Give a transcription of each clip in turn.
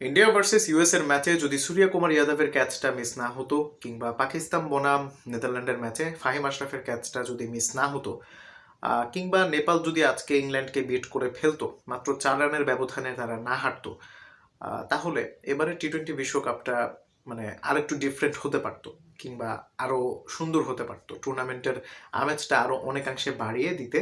India versus US এর ম্যাচে যদি সূর্য কুমার যাদবের ক্যাচটা মিস না হতো, কিংবা পাকিস্তান বনাম নেদারল্যান্ডের ম্যাচে ফাহিম আশরাফের ক্যাচটা যদি মিস না হতো কিংবা নেপাল যদি আজকে ইংল্যান্ডকে বিট করে ফেলতো, মাত্র চার রানের ব্যবধানে তারা না হারতো তাহলে এবারে টি টোয়েন্টি বিশ্বকাপটা মানে আরেকটু ডিফারেন্ট হতে পারতো কিংবা আরও সুন্দর হতে পারতো। টুর্নামেন্টের আমেজটা আরও অনেকাংশে বাড়িয়ে দিতে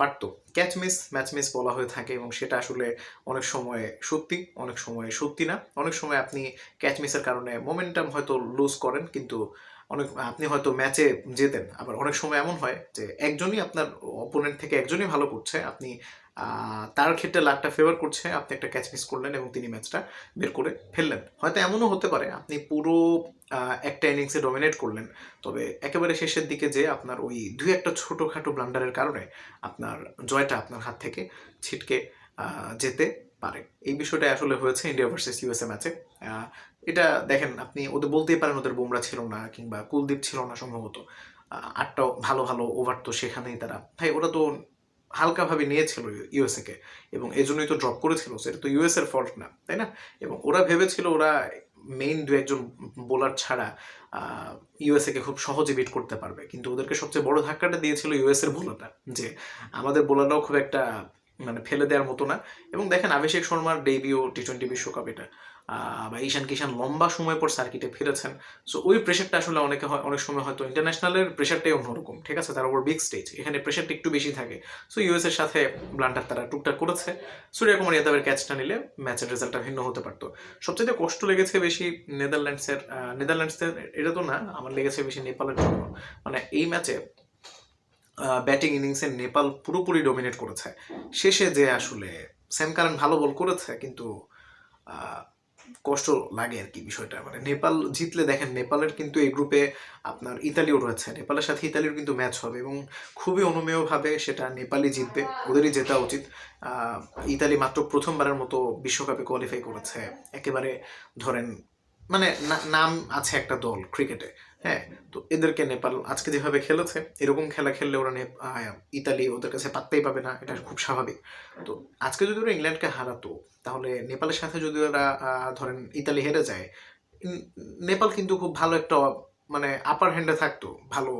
পারতো। ক্যাচ মিস ম্যাচ মিস বলা হয়ে থাকে এবং সেটা আসলে অনেক সময় সত্যি, অনেক সময় সত্যি না। অনেক সময় আপনি ক্যাচ মিসের কারণে মোমেন্টাম হয়তো লুজ করেন কিন্তু অনেক, আপনি হয়তো ম্যাচে জেতেন আবার অনেক সময় এমন হয় যে একজনই আপনার অপোনেন্ট থেকে একজনই ভালো করছে, আপনি তার ক্ষেত্রে লাকটা ফেভার করছে। আপনি একটা ক্যাচ মিস করলেন এবং তিনি ম্যাচটা বের করে ফেললেন। হয়তো এমনও হতে পারে, আপনি পুরো একটা ইনিংসে ডমিনেট করলেন। তবে একেবারে শেষের দিকে যে আপনার ওই দুই একটা ছোটোখাটো ব্লান্ডারের কারণে আপনার জয়টা আপনার হাত থেকে ছিটকে যেতে পারে। এই বিষয়টা আসলে হয়েছে ইন্ডিয়া ভার্সেস ইউএসএ ম্যাচে এটা দেখেন, আপনি ওদের বলতেই পারেন ওদের বুমরা ছিল না কিংবা কুলদীপ ছিল না সম্ভবত। আটটা ভালো ভালো ওভার তো সেখানেই তারা। ভাই, ওরা তো হালকাভাবে নিয়েছিল ইউএসএ কে এবং এই জন্যই তো ড্রপ করেছিল, সেটা তো ইউএস এর ফল্ট না, তাই না? এবং ওরা ভেবেছিল ওরা মেইন দু একজন বোলার ছাড়া ইউএসএ কে খুব সহজে বিট করতে পারবে। কিন্তু ওদেরকে সবচেয়ে বড় ধাক্কাটা দিয়েছিল ইউএস এর বোলারটা যে আমাদের বোলাররাও খুব একটা মানে ফেলে দেওয়ার মতো না। এবং দেখেন অভিষেক শর্মার ডেবিও টি টোয়েন্টি বিশ্বকাপ এটা। বা ঈশান কিষান লম্বা সময় পর সার্কিটে ফিরেছেন। সো ওই প্রেশারটা আসলে অনেকে হয়, অনেক সময় হয়তো ইন্টারন্যাশনালের প্রেশারটাই অন্যরকম, ঠিক আছে? তার উপর বিগ স্টেজ এখানে প্রেশারটা একটু বেশি থাকে। সো ইউএস এর সাথে ব্লান্ডার তারা টুকটাক করেছে। সূর্য কুমার যাদবের ক্যাচটা নিলে ম্যাচের রেজাল্টটা ভিন্ন হতে পারতো। সবচেয়ে কষ্ট লেগেছে বেশি নেদারল্যান্ডসের নেদারল্যান্ডসের এটা তো না, আমার লেগেছে বেশি নেপালের জন্য। মানে এই ম্যাচে ব্যাটিং ইনিংসে নেপাল পুরোপুরি ডমিনেট করেছে। শেষে যে আসলে সেম কারেন্ট ভালো বল করেছে, কিন্তু কষ্ট লাগে আর কি বিষয়টা। মানে নেপাল জিতলে দেখেন নেপালের কিন্তু এই গ্রুপে আপনার ইতালিও রয়েছে। নেপালের সাথে ইতালির কিন্তু ম্যাচ হবে এবং খুবই অনুমেয়ভাবে সেটা নেপালই জিতবে, ওদেরই জেতা উচিত। ইতালি মাত্র প্রথমবারের মতো বিশ্বকাপে কোয়ালিফাই করেছে। একেবারে ধরেন মানে নাম আছে একটা দল ক্রিকেটে হ্যাঁ? তো এদেরকে নেপাল আজকে যেভাবে খেলেছে, এরকম খেলা খেললে ওরা ইতালি ওদের কাছে পাত্তাই পাবে না, এটা খুব স্বাভাবিক। তো আজকে যদি ওরা ইংল্যান্ডকে হারাতো, তাহলে নেপালের সাথে যদি ওরা ধরেন ইতালি হেরে যায় নেপাল কিন্তু খুব ভালো একটা মানে আপার হ্যান্ডে থাকতো, ভালো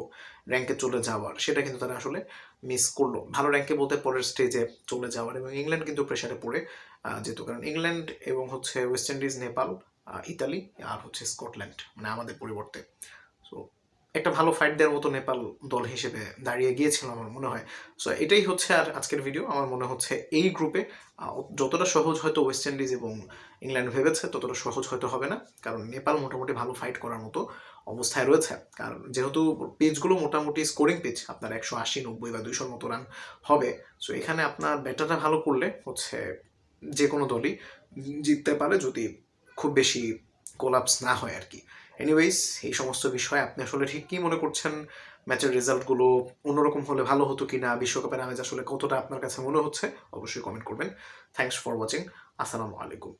র্যাঙ্কে চলে যাওয়ার, সেটা কিন্তু তারা আসলে মিস করল। ভালো র্যাঙ্কে বলতে পরের স্টেজে চলে যাওয়ার, এবং ইংল্যান্ড কিন্তু প্রেশারে পড়ে যেত। কারণ ইংল্যান্ড এবং হচ্ছে ওয়েস্ট ইন্ডিজ নেপাল ইতালি আর হচ্ছে স্কটল্যান্ড মানে আমাদের পরিবর্তে। সো একটা ভালো ফাইট দেওয়ার মতো নেপাল দল হিসেবে দাঁড়িয়ে গিয়েছিল আমার মনে হয়। সো এটাই হচ্ছে আর আজকের ভিডিও আমার মনে হচ্ছে এই গ্রুপে যতটা সহজ হয়তো ওয়েস্ট ইন্ডিজ এবং ইংল্যান্ড ভেবেছে, ততটা সহজ হয়তো হবে না। কারণ নেপাল মোটামুটি ভালো ফাইট করার মতো অবস্থায় রয়েছে। কারণ যেহেতু পিচগুলো মোটামুটি স্কোরিং পিচ আপনার একশো আশি, নব্বই বা দুইশোর মতো রান হবে। সো এখানে আপনার ব্যাটারটা ভালো করলে হচ্ছে যে কোনো দলই জিততে পারে যদি খুব বেশি কোলাপস না হয় আর কি। এনিওয়েজ এই সমস্ত বিষয়ে আপনি আসলে ঠিক কী মনে করছেন? ম্যাচের রেজাল্টগুলো অন্যরকম হলে ভালো হতো কি না বিশ্বকাপের আমেজ আসলে কতটা আপনার কাছে মনে হচ্ছে? অবশ্যই কমেন্ট করবেন। থ্যাংকস ফর ওয়াচিং আসসালামু আলাইকুম।